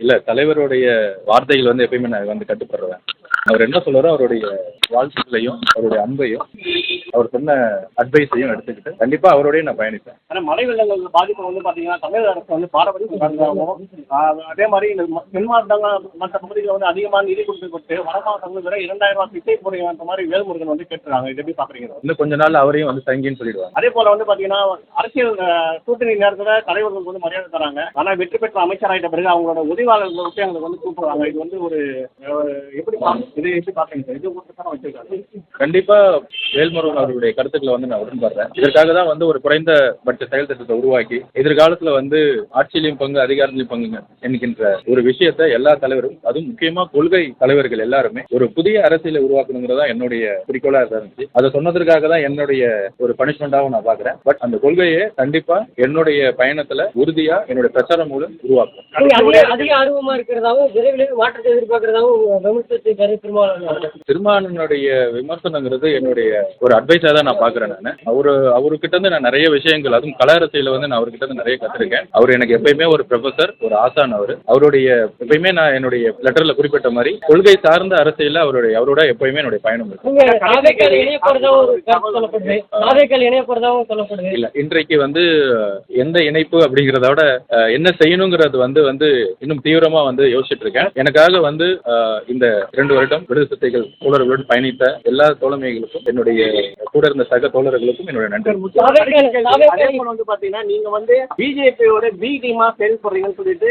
இல்ல தலைவருடைய வார்த்தைகள் வந்து எப்பயுமே நான் வந்து கட்டுப்படுறேன். அவர் என்ன சொல்றாரோ அவருடைய வாழ்த்துக்களையும் அவருடைய அன்பையும் அவர் சொன்ன அட்வைஸையும் எடுத்துக்கிட்டு கண்டிப்பா அவரோடய நான் பயணிப்பேன். ஆனா மழை வெள்ளங்கள் பாதிப்பு வந்து பாத்தீங்கன்னா தமிழக அரசு வந்து பாரபட்சம் அதே மாதிரி இந்த தென் மாவட்டங்கள் மற்ற பகுதிகளில் வந்து அதிகமான நிதி கொடுத்து கொடுத்து வட மாவட்டங்கள் வரை இரண்டாயிரம் ரூபாய் திட்டை போடுங்க மாதிரி வேல்முருகன் வந்து கேட்டுறாங்க இது எப்படி பாக்குறீங்க இன்னும் கொஞ்ச நாள் அவரையும் வந்து சங்கின்னு சொல்லிடுவாங்க. அதே போல வந்து பாத்தீங்கன்னா அரசியல் கூட்டணி நேரத்தில் தலைவர்களுக்கு வந்து மரியாதை தராங்க. ஆனா வெற்றி பெற்ற அமைச்சர் ஆயிட்ட பிறகு அவங்களோட உதவியாளர்களை விட்டு எங்களுக்கு வந்து கூப்பிடுறாங்க. இது வந்து ஒரு எப்படி இது எப்படி பாக்குறீங்க சார்? இது ஒரு தான் வச்சிருக்காங்க. கண்டிப்பா வேல்முருகன் அவர்களுடைய கருத்துக்களை வந்து நான் உடன்படுறேன். இதற்காக தான் வந்து ஒரு குறைந்த பட்ச செயல் திட்டத்தை உருவாக்கி எதிர்காலத்துல வந்து ஆட்சியிலையும் பங்கு அதிகாரத்திலையும் பங்குங்க என்கின்ற ஒரு விஷயத்தை எல்லா தலைவரும் அதுவும் முக்கியமா கொள்கை தலைவர்கள் எல்லாருமே ஒரு புதிய அரசியலை உருவாக்கணுங்கிறதா என்னுடைய குறிக்கோளா இருந்துச்சு. அதை சொன்னதற்காக தான் என்னுடைய ஒரு பனிஷ்மெண்டாகவும் நான் பாக்குறேன் பட் அந்த கொள்கையை கண்டிப்பா என்னுடைய பயணத்துல உறுதியா என்னுடைய பிரச்சாரம் மூலம் உருவாக்கும் அதிக ஆர்வமா இருக்கிறதாவும் விரைவில் மாற்றத்தை எதிர்பார்க்கிறதாவும் திருமாவளவனுடைய விமர்சனங்கிறது என்னுடைய ஒரு அட்வைஸா தான் நான் பாக்குறேன் நான். அவரு அவர்கிட்ட இருந்து நான் நிறைய விஷயங்கள் அதுவும் கல அரசியல வந்து நான் அவர்கிட்ட இருந்து நிறைய கத்துருக்கேன். அவர் எனக்கு எப்பயுமே ஒரு ப்ரொஃபசர் ஒரு ஆசான் அவர். அவருடைய எப்பயுமே நான் என்னுடைய லெட்டர்ல குறிப்பிட்ட மாதிரி கொள்கை சார்ந்த அரசியல்ல அவருடைய அவரோட எப்பயுமே என்னுடைய பயணம் இருக்கு நீங்க நாவேக்கல் இணைய போறதாவும் ஒரு கருத்து சொல்லப்படுது. நாவேக்கல் இணைய போறதாவும் சொல்லப்படுது. இல்ல இன்றைக்கு வந்து எந்த இணைப்பு அப்படிங்கிறத விட என்ன செய்யணுங்கிறது வந்து வந்து இன்னும் தீவிரமா வந்து யோசிச்சுட்டு இருக்கேன் எனக்காக வந்து இந்த இரண்டு வருடம் விடுதலை சிறுத்தைகள் தோழர்களுடன் பயணித்த எல்லா தோழமைகளுக்கும் என்னுடைய yeah. கூட இருந்த சக தோழர்களுக்கும் என்னுடைய நன்றி. வந்து பாத்தீங்கன்னா நீங்க வந்து பிஜேபியோட பி டீமா செயல்படுறீங்கன்னு சொல்லிட்டு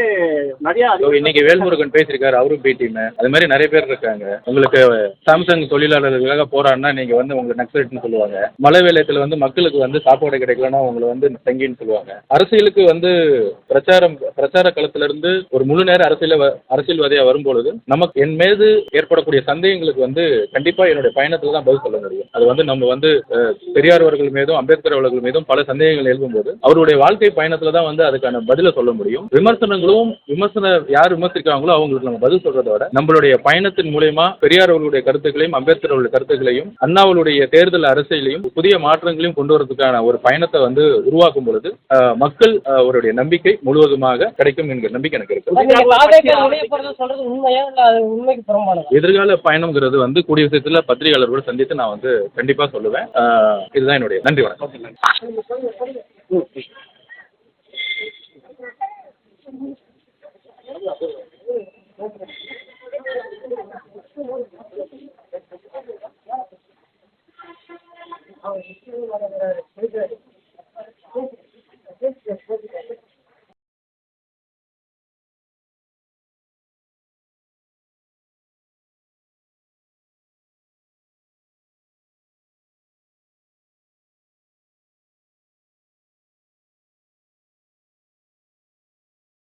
நிறைய இன்னைக்கு வேல்முருகன் பேசியிருக்காரு அவரும் பேட்டின்னு அது மாதிரி நிறைய பேர் இருக்காங்க. உங்களுக்கு சாம்சங் தொழிலாளர்களுக்காக போராடினா நீங்க வந்து உங்களை நக்சலைட்னு சொல்லுவாங்க. மழை வேலையத்துல வந்து மக்களுக்கு வந்து சாப்பாடு கிடைக்கலன்னா உங்களை வந்து தங்கின்னு சொல்லுவாங்க. அரசியலுக்கு வந்து பிரச்சாரம் பிரச்சார களத்துல இருந்து ஒரு முழு நேர அரசியல வ- அரசியல்வாதியா வரும்பொழுது நமக்கு என் மீது ஏற்படக்கூடிய சந்தேகங்களுக்கு வந்து கண்டிப்பா என்னுடைய பயணத்துல தான் பதில் சொல்ல முடியும். அது வந்து நம்ம வந்து பெரியார் அவர்கள் மீதும் அம்பேத்கர் அவர்கள் மீதும் பல சந்தேகங்கள் எழுப்பும்போது அவருடைய வாழ்க்கை பயணத்துல தான் வந்து அதுக்கான பதிலை சொல்ல முடியும். விமர்சனங்களும் விமர்சன யார் விமர்சிக்கிறாங்களோ அவங்களுக்கு நம்ம பதில் சொல்றதை விட நம்மளுடைய பயணத்தின் மூலயமா பெரியார் அவர்களுடைய கருத்துக்களையும் அம்பேத்கர் அவர்களுடைய கருத்துக்களையும் அண்ணாவுடைய தேர்தல் அரசியலையும் புதிய மாற்றங்களையும் கொண்டு வரதுக்கான ஒரு பயணத்தை வந்து உருவாக்கும் பொழுது மக்கள் அவருடைய நம்பிக்கை முழுவதுமாக கிடைக்கும் என்கிற நம்பிக்கை எனக்கு இருக்கு. எதிர்கால பயணம்ங்கிறது வந்து கூடிய விஷயத்துல பத்திரிகையாளர்களோட சந்தித்து நான் வந்து கண்டிப்பா சொல்லுவேன். இதுதான் என்னுடைய நன்றி வணக்கம் Thank.